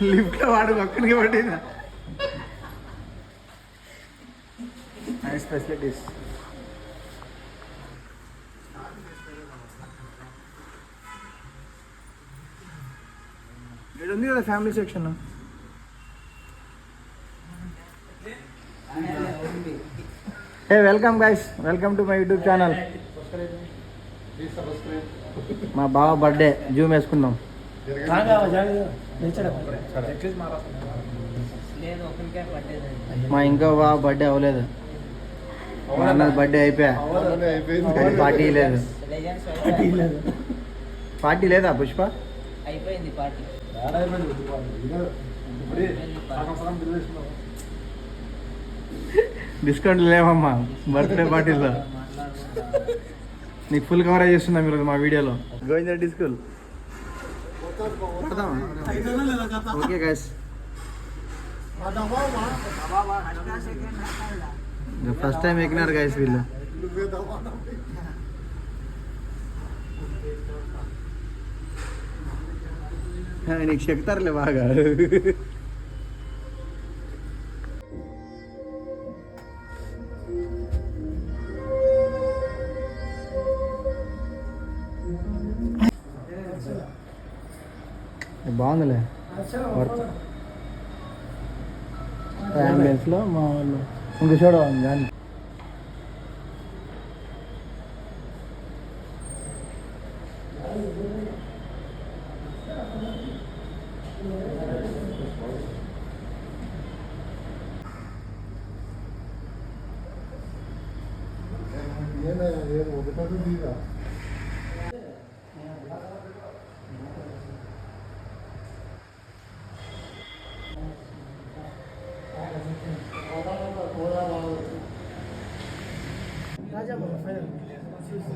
లిఫ్ట్లో వాడు పక్కనికి పట్టిందా నైస్ ఫెసిలిటీస్ ఇక్కడ ఉంది కదా family section hey welcome guys welcome to my YouTube channel మా బావ బర్త్డే జూమ్ వేసుకుందాం. మా ఇంకో బావ బర్త్డే అవ్వలేదు. మా అన్నది బర్త్డే అయిపోయా. పార్టీ లేదు. పార్టీ లేదా. పుష్ప? అయిపోయింది పార్టీ డిస్కౌంట్ లేవమ్మా బర్త్డే పార్టీలో నీకు ఫుల్ కవరేజ్ చేస్తున్నా మీరు మా వీడియోలో గోవింద డిస్కౌల్ ఓకే గైస్ ఫస్ట్ టైం ఎక్కినారు గైస్ వీళ్ళు ఆ, నీకు చెప్తారులే బాగా అంబులెన్స్లో మా వాళ్ళు ఇంక చూడవాలి దాన్ని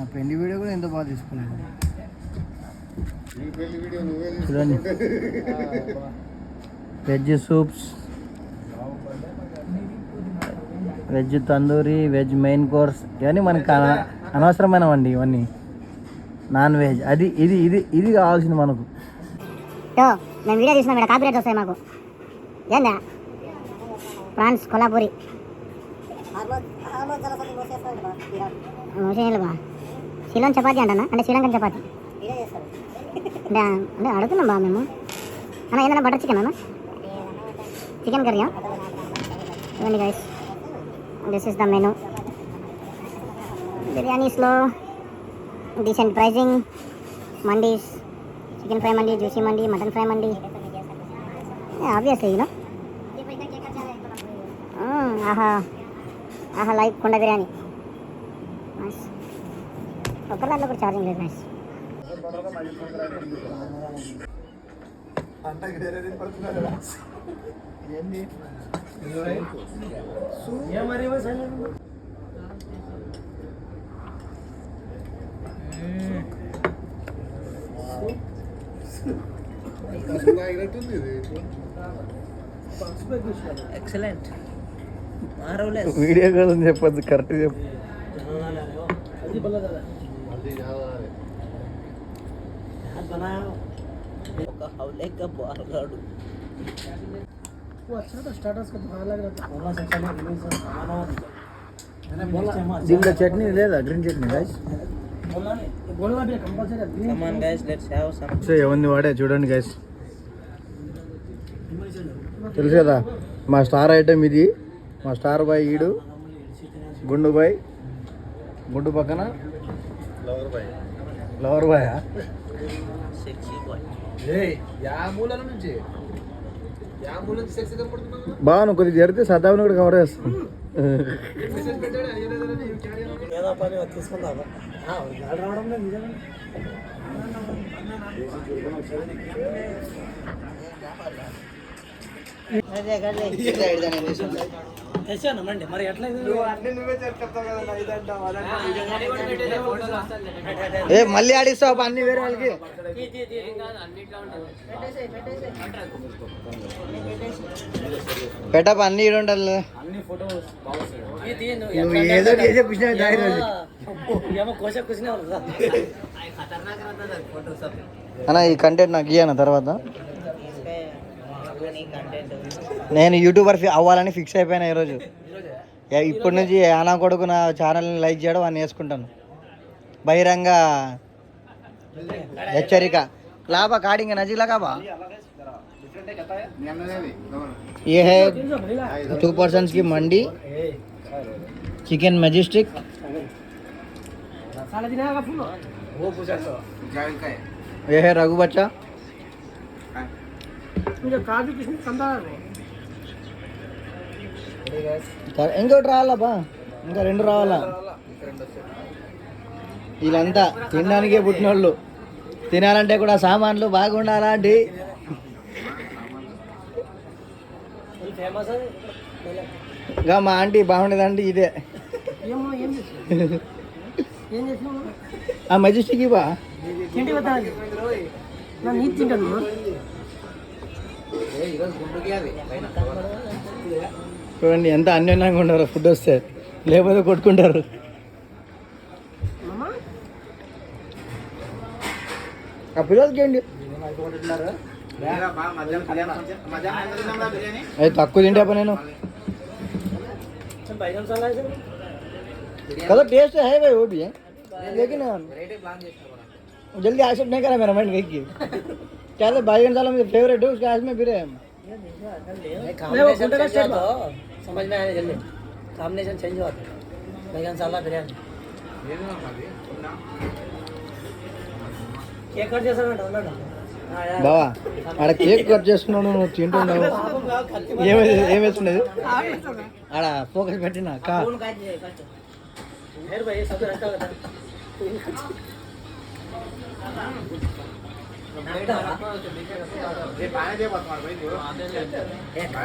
నా పెళ్ళి వీడియో కూడా ఎంతో బాగా తీసుకున్నాను చూడండి. Veg soups veg tandoori veg main course ఇవన్నీ మనకి అన- అనవసరమైనవండి ఇవన్నీ. నాన్ వెజ్ అది ఇది ఇది ఇది కావాల్సింది మనకు. మేము వీడియో తీసినాం ఇక్కడ కాపీరైట్ వస్తాయి మాకు. ఏందా? ప్రాన్స్ కొల్లాపూరి. మోసేయాలి బా. శ్రీలం చపాతి అంటనా? అంటే శ్రీలంకన్ చపాతి. అంటే అంటే అడుగుతున్నాం బా మేము. అన్న ఏదైనా బటర్ చికెన్ అన్న? చికెన్ కర్రీయా? ఇవ్వండి guys this is the menu బిర్యానీస్లో decent pricing mandis chicken fry mandi juicy mandi mutton fry mandi obviously you know ఆహా. ఆహా లైక్ కొండ బిర్యానీ. ఒక్క దాంట్లో కూడా ఛార్జింగ్ లేదు నైస్ ఎక్సలెంట్ మారవలేదు వీడియో కూడా చెప్పొద్దు కరెక్ట్ చెప్పు ఒక దీంట్లో చట్నీ లేదా green chutney guys come on guys let's have some so ఎవరిని వాడే? చూడండి గైస్ తెలుసు కదా మా స్టార్ ఐటమ్ ఇది. మా స్టార్ బాయ్ ఈడు. గుండు బాయ్. గుండు పక్కన. లవర్ బాయ్ సెక్సీ బాయ్ బాగా కొద్దిగా జరిగితే సదావుని కూడా కవర్ చేస్తాం. మరి ఎట్లా ఏ మళ్ళీ ఆడిస్తావు అన్ని వేరే వాళ్ళకి. పెట్టప అన్ని ఈడు ఉండాలి. నువ్వు ఏదో చేసే అన్న ఈ కంటెంట్ నాకు ఇయ్యన తర్వాత. నేను యూట్యూబర్ ఫి- అవ్వాలని ఫిక్స్ అయిపోయినా ఈరోజు ఏ- ఇప్పటి నుంచి అనా కొడుకు నా ఛానల్ని లైక్ చేయడం అని వేసుకుంటాను బహిరంగ హెచ్చరిక లాభా కాడింగ్ నజీలా కాబా ये है टू पर्सन की मंडी चिकन मैजिस्टिक ये है रघु बच्चा కా- ఇంకోటి రావాలా బా? ఇంకా రెండు రావాలా? వీళ్ళంతా తినడానికే పుట్టినోళ్ళు. తినాలంటే కూడా సామాన్లు బాగుండాలా అండి ఇంకా మా ఆంటీ బాగుండేదండి ఇదే. ఆ మెజెస్టిక్ బా చూడండి ఎంత అన్యోన్యంగా ఉన్నారు ఫుడ్ వస్తే లేకపోతే కొట్టుకుంటారు ఆ పిల్లలకి ఏంటి అది తక్కువ తింటే అప్ప నేను कलर टेस्ट है भाई वो भी है लेकिन जल्दी एक्सेप्ट नहीं करा मेरा माइंड देख के क्या तो बैगन साला मेरा फेवरेट है उसके आज में फिर है समझ में आने जल्दी कॉम्बिनेशन चेंज हुआ बैगन साला बिरयानी కేక్ కట్ చేస్తానంట ఉన్నాడు బావా ఆడ కేక్ కట్ చేస్తున్నావు నువ్వు తింటున్నావు ఏమే ఏం వేసుకునేది ఆడ ఫోకస్ పెట్టినా కా हेर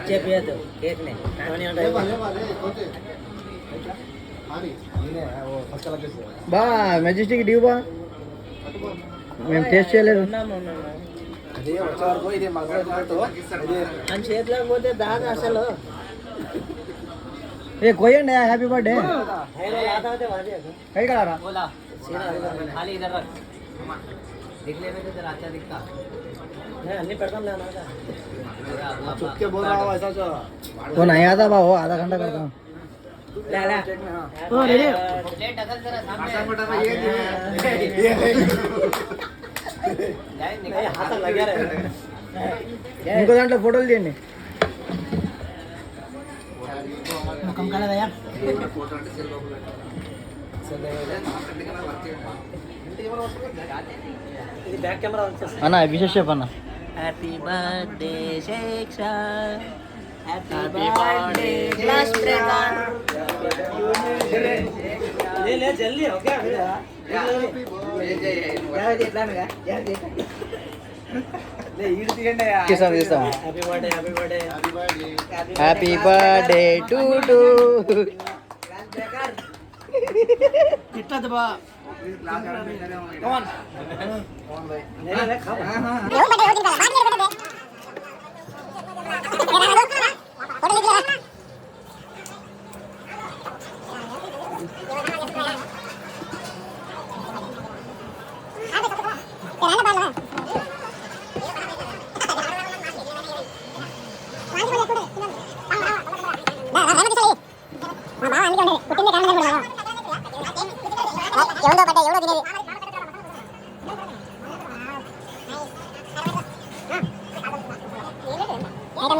కేక్ నే బా మెజెస్టిక్ డ్యూ బా మేము టేస్ట్ చేయలేదు అని చేతిలోకి పోతే దాని అసలు ఏ కొయ్యండి హ్యాపీ బర్త్డే హైరో లాతాతే వాడి కై కలరా दिखने में तो जरा अच्छा दिखता। चुप के बोल रहा हूँ ऐसा वो नहीं आता आधा घंटा करता हूँ। ओ प्लेट सामने। ये ये हाथ इनको दांत फ़ोटो लेने। कम कर यार। फ़ोटो से लोग అన్న అభిషేక్ చెప్పు అన్న. హ్యాపీ బర్త్డే శేక్ష హ్యాపీ బర్త్డే క్లాస్ ప్రధాన్ లే జల్దీ okay happy happy birthday to to ఇట్లా బా ఎవడో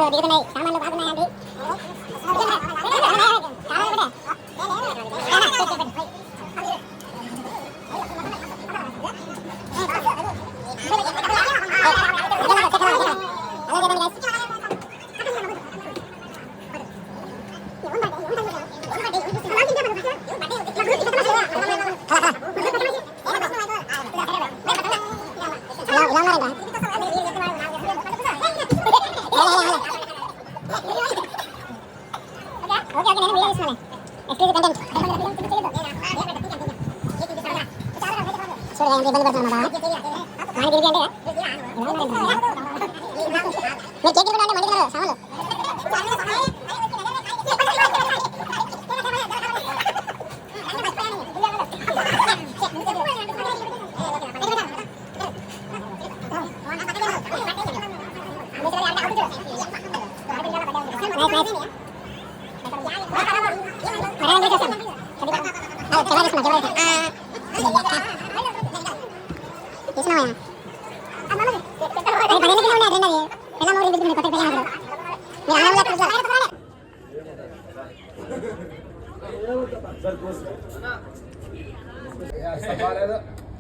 ఐటమ్లు చూడండి ఇబ్బంది పడుతున్నా మనకి తిరిగి అంటే మీరు కేక్ కూడా అంటే మండి సామాన్లు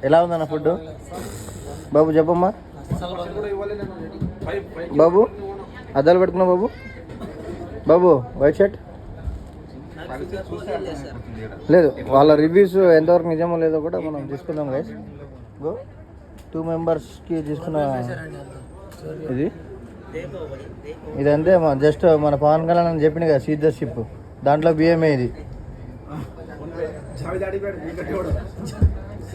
ఎలా ఉందన్న ఫుడ్ బాబు చెప్పమ్మా. బాబు అద్దాలు పెట్టుకున్నా బాబు? బాబు వైట్ షర్ట్? లేదు వాళ్ళ రివ్యూస్ ఎంతవరకు నిజమో లేదో కూడా మనం తీసుకుందాం గైస్ గో టూ మెంబర్స్కి తీసుకున్న ఇది. ఇదంతే జస్ట్ మన పవన్ కళ్యాణ్ అని చెప్పిన కదా సీదర్షిప్ దాంట్లో బియ్యమే ఇది.